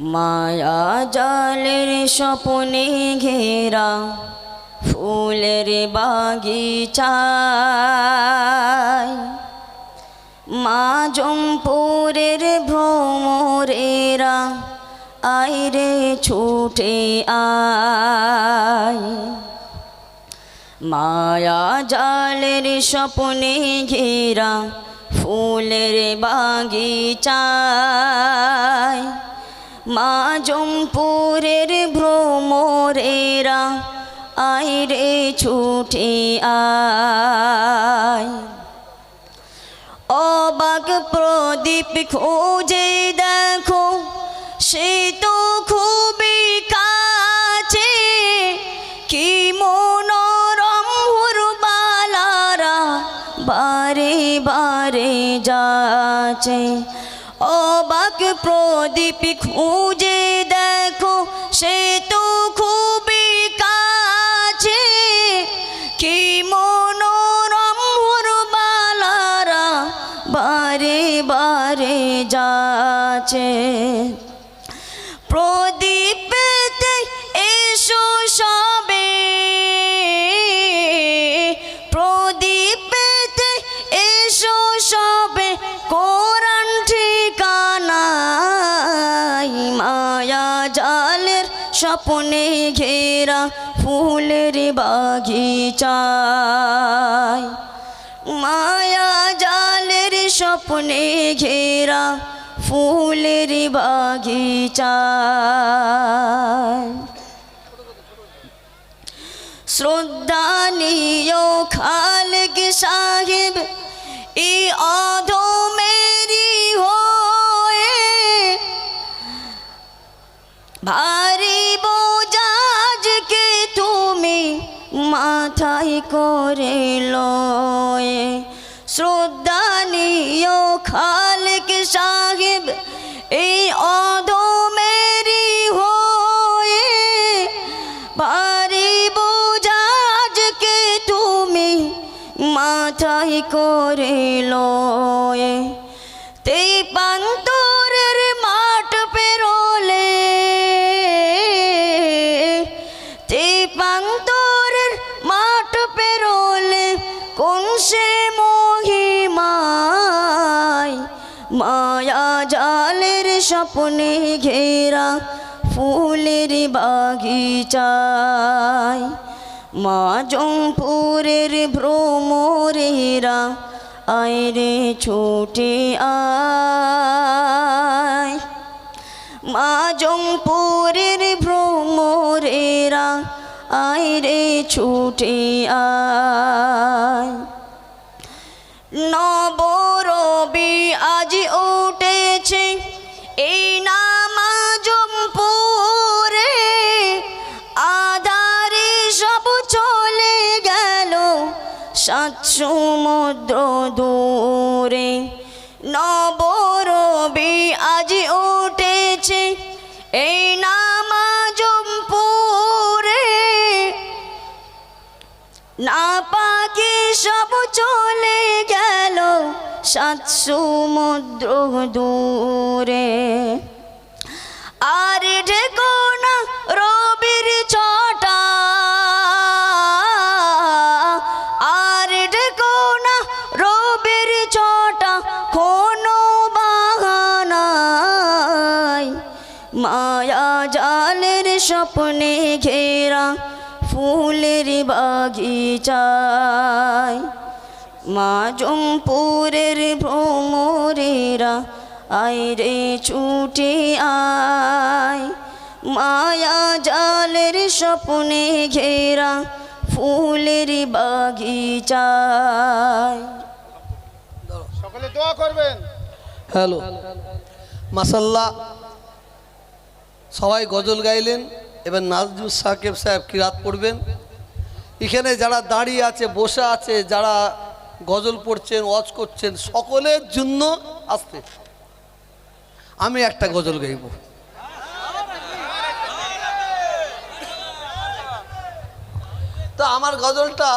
মায়া জালের স্বপনে ঘেরা ফুলের বাগিচায়। মা জম্পুরের ভ্রমরেরা আইরে ছুটে আয়। মায়া জালের স্বপ্নে ঘেরা ফুলের বাগিচায়। মা জম্পুরের ভ্রমরেরা আইরে ছুটে আয়। অবাক প্রদীপ খোঁজে দেখো, সে তো খুবই কাছে। কি মনোরম হুরবালারা বারে বারে যাচ্ছে। অবাক প্রদীপ খুঁজে দেখো, সে তো খুবই কাছে। কি মনোরম হুরবালারা বারে বারে যাচ্ছে। প্রদীপতে জালের স্বপ্নে ঘেরা ফুলের বাগিচায়। মায়া জালের স্বপ্নে ঘেরা ফুলের বাগিচায়। শ্রদ্ধানীয় খালক সাহেব ই অধমেরি ভারী বোঝাজকে তুমি মাথায় করে লয়ে শ্রদ্ধানীয় খালক সাহেব, এই অধমেরি হয়ে। ভারী বোঝাজকে তুমি মাথায় করে লয়ে স্বপ্নে ঘেরা ফুলের বাগিচায়। মা জম্পুরের ভ্রমরেরা আয়রে ছুটে আয়। মা জম্পুরের ভ্রমরেরা আয়রে ছুটে আয়। সাত সমুদ্র দূরে। নবরবি আজ উঠেছে, এই নামাজমপুরে। না পাকে সব চলে গেল সাত সমুদ্র দূরে। আর ঢেকো স্বপ্নে ঘেরা ফুলের বাগিচায়। মা জম্পুরের ভ্রমরেরা আইরে ছুটে আয়। মায়া জালের স্বপ্নে ঘেরা ফুলের বাগিচায়। সকলে দোয়া করবেন। হ্যালো। মাসাল্লাহ সবাই গজল গাইলেন, এবার নাজরুল সাকিব সাহেব কিরাত পড়বেন? এখানে যারা দাঁড়িয়ে আছে, বসে আছে, যারা গজল পড়ছেন, ওয়াজ করছেন, সকলের জন্য আসতে। আমি একটা গজল গাইব। তো আমার গজলটা